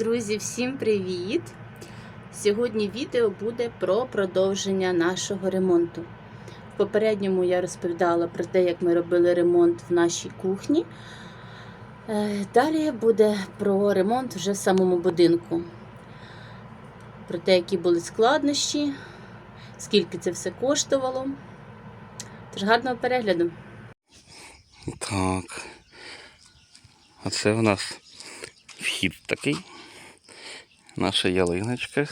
Друзі, всім привіт! Сьогодні відео буде про продовження нашого ремонту. В попередньому я розповідала про те, як ми робили ремонт в нашій кухні. Е, Далі буде про ремонт вже в самому будинку. Про те, які були складнощі, скільки це все коштувало. Тож гарного перегляду! Так. А це у нас вхід такий. Наша ялиночка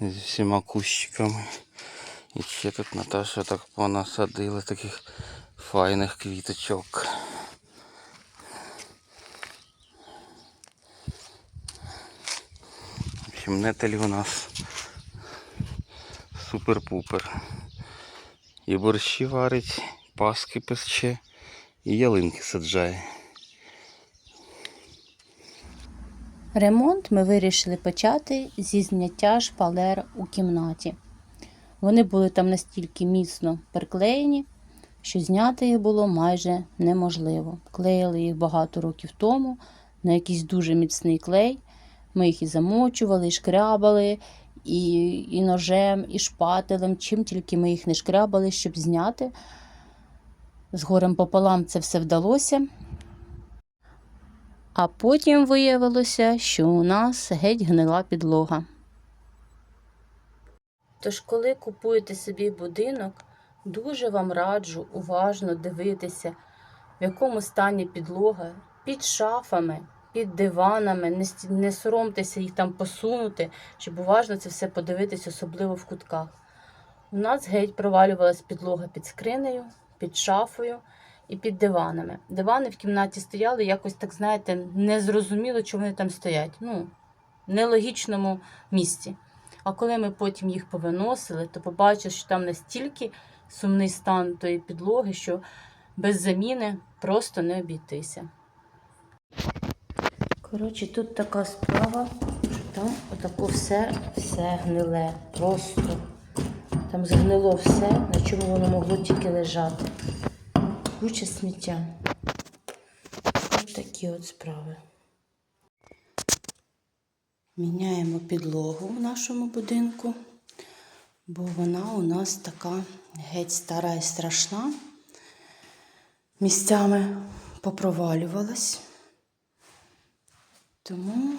зі всіма кущиками. І ще тут Наташа так понасадила таких файних квіточок. В у нас супер-пупер. І борщі варить, паски пече, і ялинки саджає. Ремонт ми вирішили почати зі зняття шпалер у кімнаті. Вони були там настільки міцно приклеєні, що зняти їх було майже неможливо. Клеїли їх багато років тому на якийсь дуже міцний клей. Ми їх і замочували, і шкрябали, і, і ножем, і шпателем, чим тільки ми їх не шкрябали, щоб зняти. З горем пополам це все вдалося. А потім виявилося, що у нас геть гнила підлога. Тож, коли купуєте собі будинок, дуже вам раджу уважно дивитися, в якому стані підлога, під шафами, під диванами, не, соромтеся їх там посунути, щоб уважно це все подивитись, особливо в кутках. У нас геть провалювалась підлога під скринею, під шафою і під диванами. Дивани в кімнаті стояли якось так, знаєте, незрозуміло, чому вони там стоять. Ну, в нелогічному місці. А коли ми потім їх повиносили, то побачили, що там настільки сумний стан тої підлоги, що без заміни просто не обійтися. Коротше, тут така справа, що там отако все, все гниле. Просто там згнило все, на чому воно могло тільки лежати. Куча сміття. Ось такі от справи. Міняємо підлогу в нашому будинку, бо вона у нас така геть стара і страшна. Місцями попровалювалась. Тому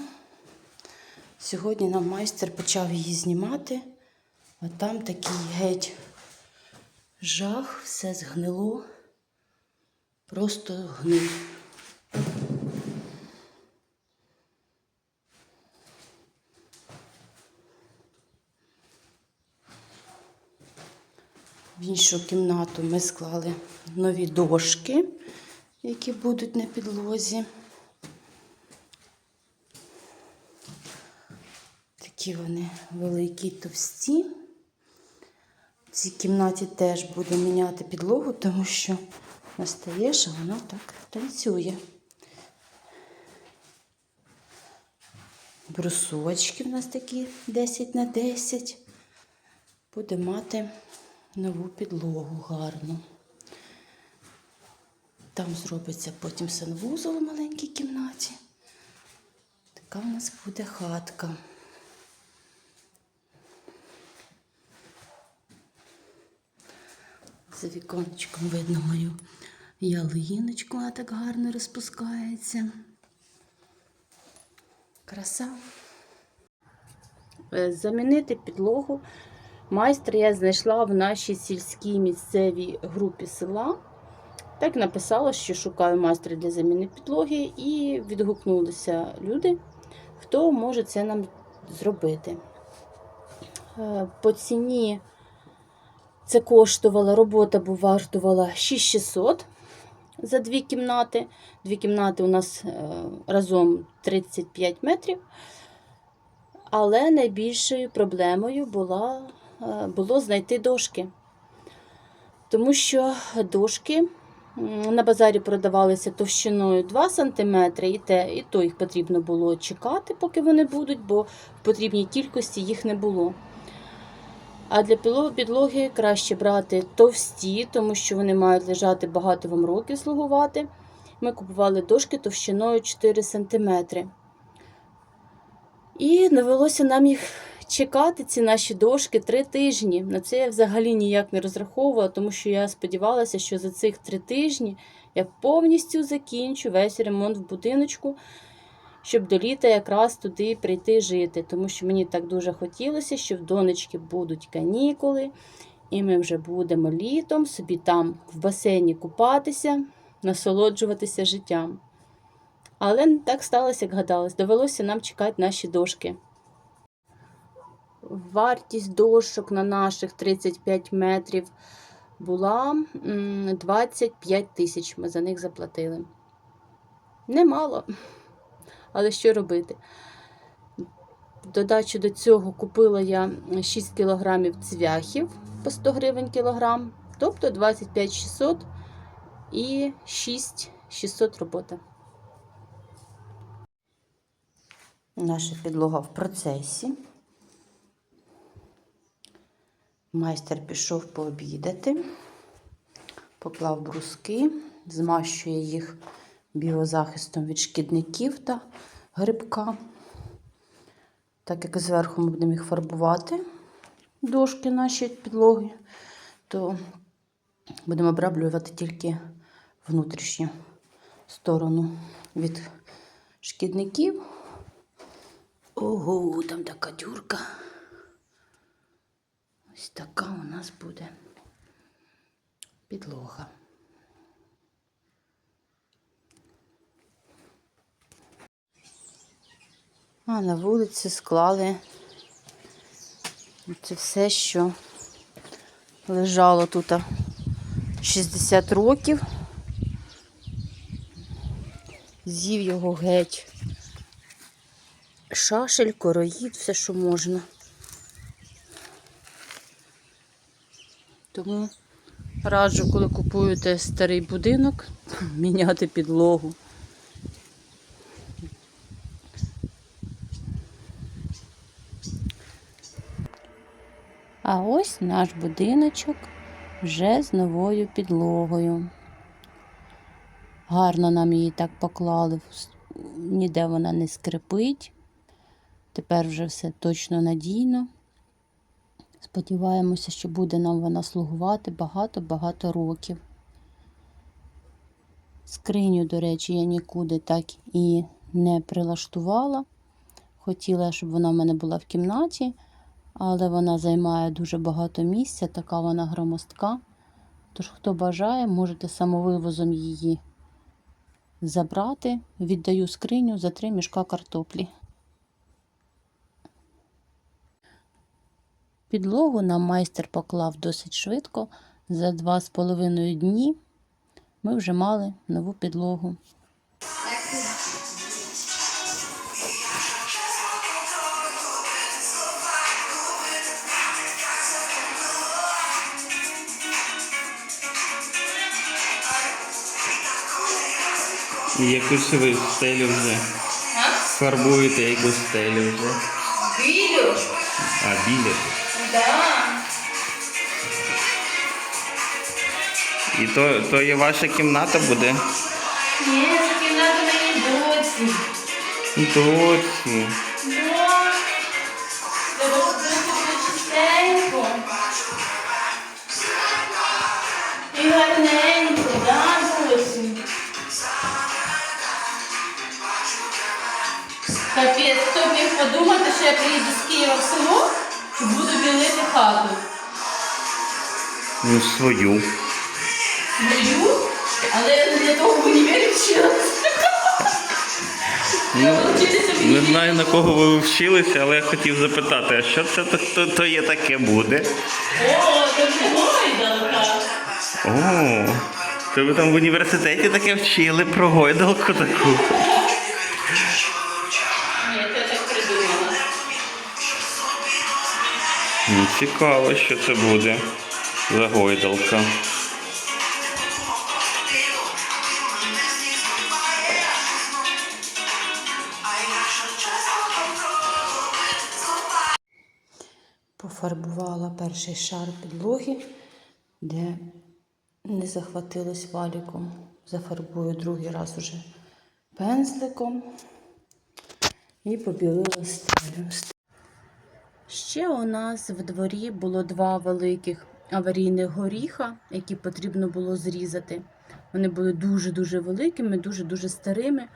сьогодні нам майстер почав її знімати, а там такий геть жах, все згнило, просто гниль. В іншу кімнату ми склали нові дошки, які будуть на підлозі. Такі вони великі товсті. В цій кімнаті теж буду міняти підлогу, тому що настає, що воно так танцює. Брусочки в нас такі 10 на 10. Буде мати нову підлогу гарну. Там зробиться потім санвузол у маленькій кімнаті. Така в нас буде хатка. За віконечком видно мою ялиночку, вона так гарно розпускається. Краса. Е, Замінити підлогу майстра я знайшла в нашій сільській місцевій групі села. Так написала, що шукаю майстра для заміни підлоги, і відгукнулися люди, хто може це нам зробити. Е, По ціні це коштувала, робота бу- вартувала 6600 за дві кімнати. Дві кімнати у нас е, разом 35 метрів. Але найбільшою проблемою була, е, було знайти дошки. Тому що дошки на базарі продавалися товщиною 2 см, і, те, і то їх потрібно було чекати, поки вони будуть, бо в потрібній кількості їх не було. А для підлоги краще брати товсті, тому що вони мають лежати багато вам років слугувати. Ми купували дошки товщиною 4 см. І довелося нам їх чекати, ці наші дошки, три тижні. На це я взагалі ніяк не розраховувала, тому що я сподівалася, що за цих три тижні я повністю закінчу весь ремонт в будиночку, щоб до літа якраз туди прийти жити. Тому що мені так дуже хотілося, що в донечки будуть канікули, і ми вже будемо літом собі там в басейні купатися, насолоджуватися життям. Але не так сталося, як гадалось. Довелося нам чекати наші дошки. Вартість дошок на наших 35 метрів була 25 тисяч. Ми за них заплатили. Немало. Але що робити? Додачу до цього купила я 6 кілограмів цвяхів по 100 гривень кілограм, тобто 25 600 і 6 600 робота. Наша підлога в процесі. Майстер пішов пообідати, поклав бруски, змащує їх біозахистом від шкідників та грибка. Так як зверху ми будемо їх фарбувати, дошки наші підлоги, то будемо обраблювати тільки внутрішню сторону від шкідників. Ого, там така дюрка. Ось така у нас буде підлога. А на вулиці склали це все, що лежало тут 60 років. З'їв його геть. Шашель, короїд, все, що можна. Тому раджу, коли купуєте старий будинок, міняти підлогу. А ось наш будиночок вже з новою підлогою. Гарно нам її так поклали, ніде вона не скрипить. Тепер вже все точно надійно. Сподіваємося, що буде нам вона слугувати багато-багато років. Скриню, до речі, я нікуди так і не прилаштувала. Хотіла, щоб вона в мене була в кімнаті, але вона займає дуже багато місця, така вона громоздка. Тож, хто бажає, можете самовивозом її забрати. Віддаю скриню за три мішка картоплі. Підлогу нам майстер поклав досить швидко. За два з половиною дні ми вже мали нову підлогу. І якусь ви стелю вже. Фарбуєте якусь стелю вже. Білю? А, біля. Да. І то, то є ваша кімната буде? Ні, це кімната мені доці. Доці. Да. Капець, хто міг подумати, що я приїду з Києва в село і буду білити хату. Ну, свою. Мою, але я для того в універі вчилася. Ну, не знаю на кого ви вчилися, але я хотів запитати, а що це то, то, то є таке буде? О, не гойдалка. О, то ви там в університеті таке вчили про гойдалку таку. Цікаво, що це буде за гойдалка. Пофарбувала перший шар підлоги, де не захватилось валіком зафарбую другий раз уже пензликом і побілила стелю. Ще у нас в дворі було два великих аварійних горіха, які потрібно було зрізати. Вони були дуже-дуже великими, дуже-дуже старими.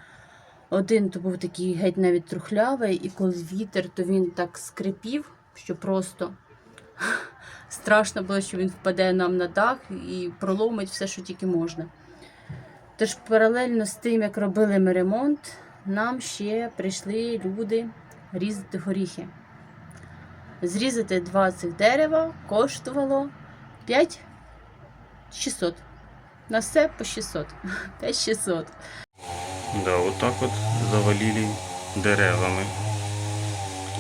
Один то був такий геть навіть трухлявий, і коли вітер, то він так скрипів, що просто страшно було, що він впаде нам на дах і проломить все, що тільки можна. Тож паралельно з тим, як робили ми ремонт, нам ще прийшли люди різати горіхи. Зрізати два цих дерева коштувало 5 600. На все по 600. 5 600. Да, отак от завалили деревами.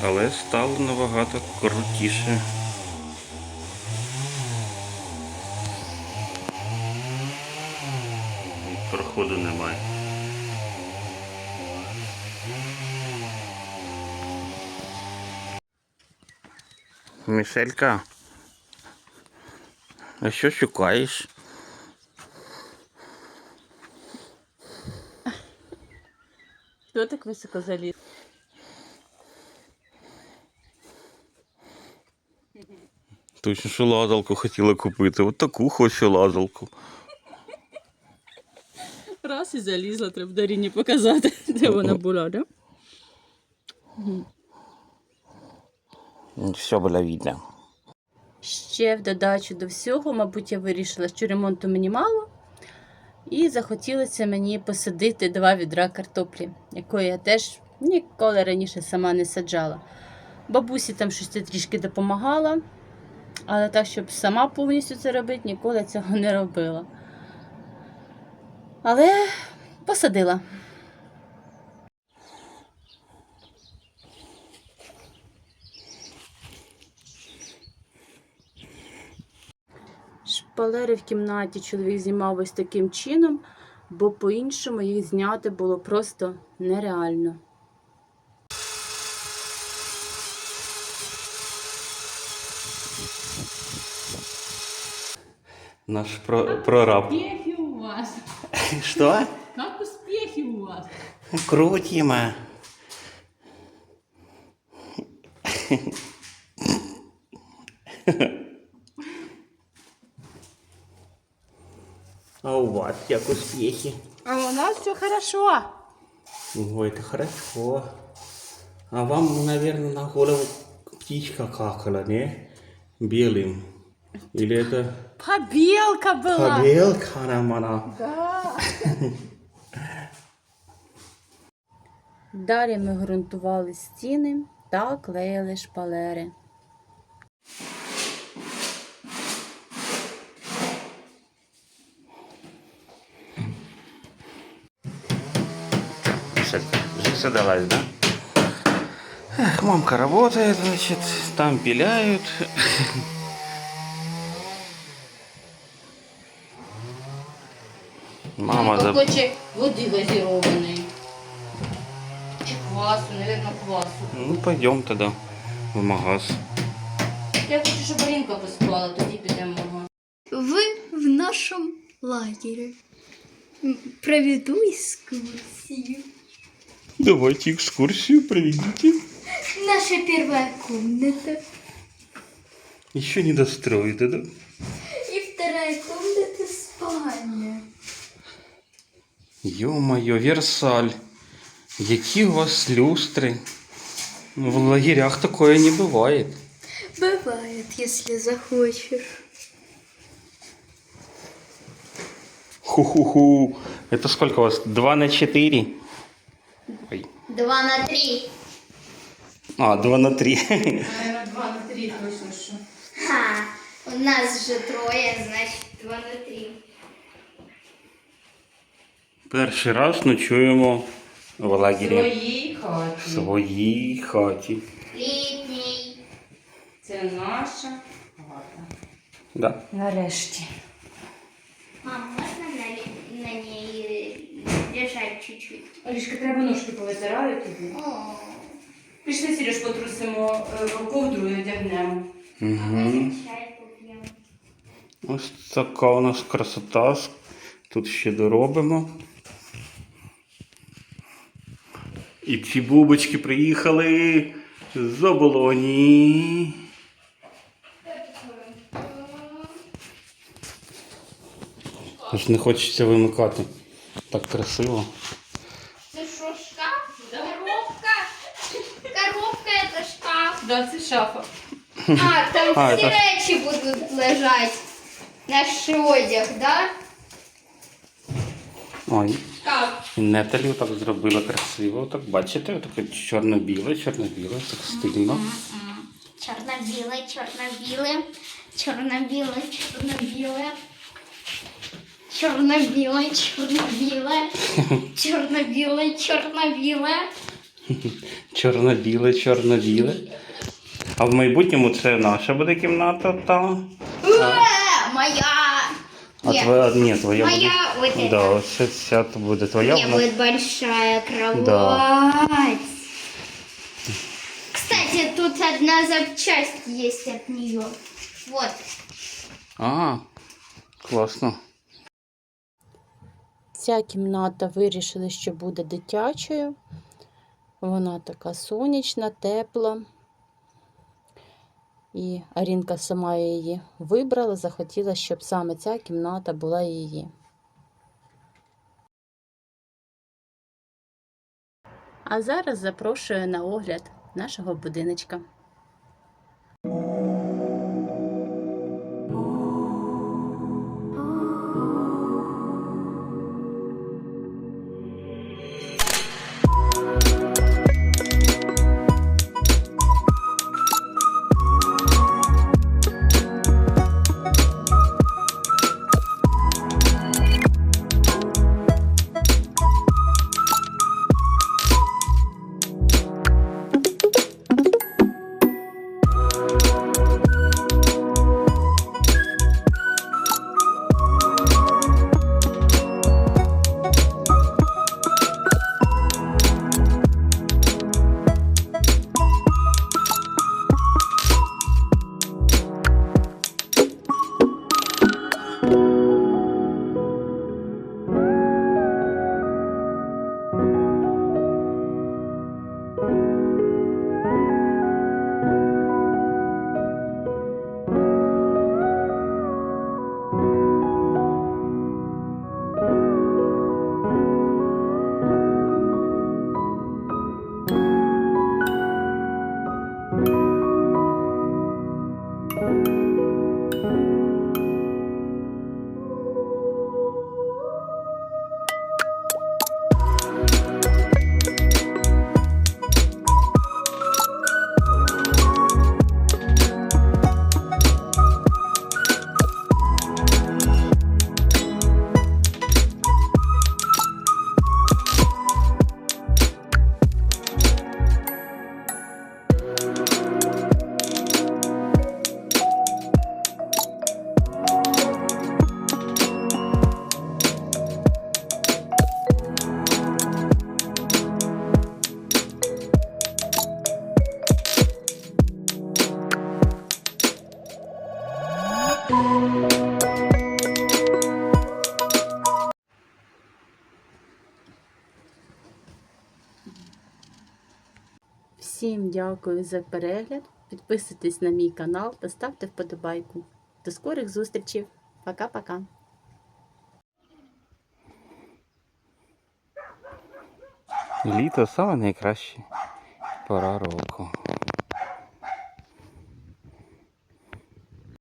Але стало набагато крутіше. Проходу немає. Мішелька. А що шукаєш? Хто так високо заліз? Точно, що лазалку хотіла купити. От таку хочу лазалку. Раз і залізла, треба Даріні показати, де вона була, да? Все було видно. Ще в додачу до всього, мабуть, я вирішила, що ремонту мені мало. І захотілося мені посадити два відра картоплі, якої я теж ніколи раніше сама не саджала. Бабусі там щось трішки допомагала, але так, щоб сама повністю це робити, ніколи цього не робила. Але посадила. Шпалери в кімнаті чоловік знімав ось таким чином, бо по-іншому їх зняти було просто нереально. Наш про- прораб. Успехи у вас! Что? Как успехи у вас? Крутимо. А у вас как успехи? А у нас все хорошо. Ой, это хорошо. А вам, наверное, на голову птичка какала, не? Белым. Или это Побелка была. побелка она? Да. Далі ми ґрунтували стіни та клеїли шпалери. Жизнь далась, да? Эх, мамка работает, значит, там пиляют. Мама за... хоче води газірованої. Чи квасу, мабуть, квасу. Ну, пойдем тогда в магаз. Я хочу, щоб Рінка поспала, тоді підемо в магазин. Вы в нашем лагере. М, Проведу экскурсию. Давайте экскурсию проведите. Наша первая комната. Еще не достроит, да? И вторая комната спальня. Ё-моё, Версаль. Які у вас люстри? Ну, В лагерях такое не бывает. Бывает, если захочешь. Ху-ху-ху. Это сколько у вас? Два на четыре? Ой. Два на три. А, два на три. Наверное, два на три точно що. Ха, у нас же трое, значит два на три. Перший раз ночуємо в лагері. Своїй хаті. В своїй хаті. Летний. Це наша хата. Да. Нарешті. Мам, можно на, ле- на ней лежать чуть-чуть? Олішка, треба ножки повитираю тобі. Пішли, Сереж, потрусимо е, ковдру і одягнемо. Угу. чай. Ось така у нас красота. Тут ще доробимо. І ці бубочки приїхали з оболоні. Аж не хочеться вимикати. Так красиво. Это что, шкаф? Коробка? Коробка это шкаф. Да, це шафа. А, там А, всі это- речі будуть лежать. Наш одяг, да? Ой. Шкаф. І Неталі так зробила красиво. Так бачите, таке чорно-біле, чорно-біле, так стильно. Чорно-біле, чорно-біле, чорно-біле, чорно-біле. Чорно-біле, чорно-біле. Чорно-біле, чорно-біле. Чорно-біле, чорно-біле. А в майбутньому це наша буде кімната, та. Уа, Моя. А твоя, ні, твоя Моя буде. вот. Да, ця то буде У твоя. меня вона- будет большая кровать. Да. Кстати, тут одна запчасть есть от нее. Вот. А, класно. Ця кімната вирішили, що буде дитячою. Вона така сонячна, тепла. І Арінка сама її вибрала, захотіла, щоб саме ця кімната була її. А зараз запрошую на огляд нашого будиночка. Дякую за перегляд. Підписуйтесь на мій канал та ставте вподобайку. До скорих зустрічей. Пока-пока. Літо саме найкраще пора року.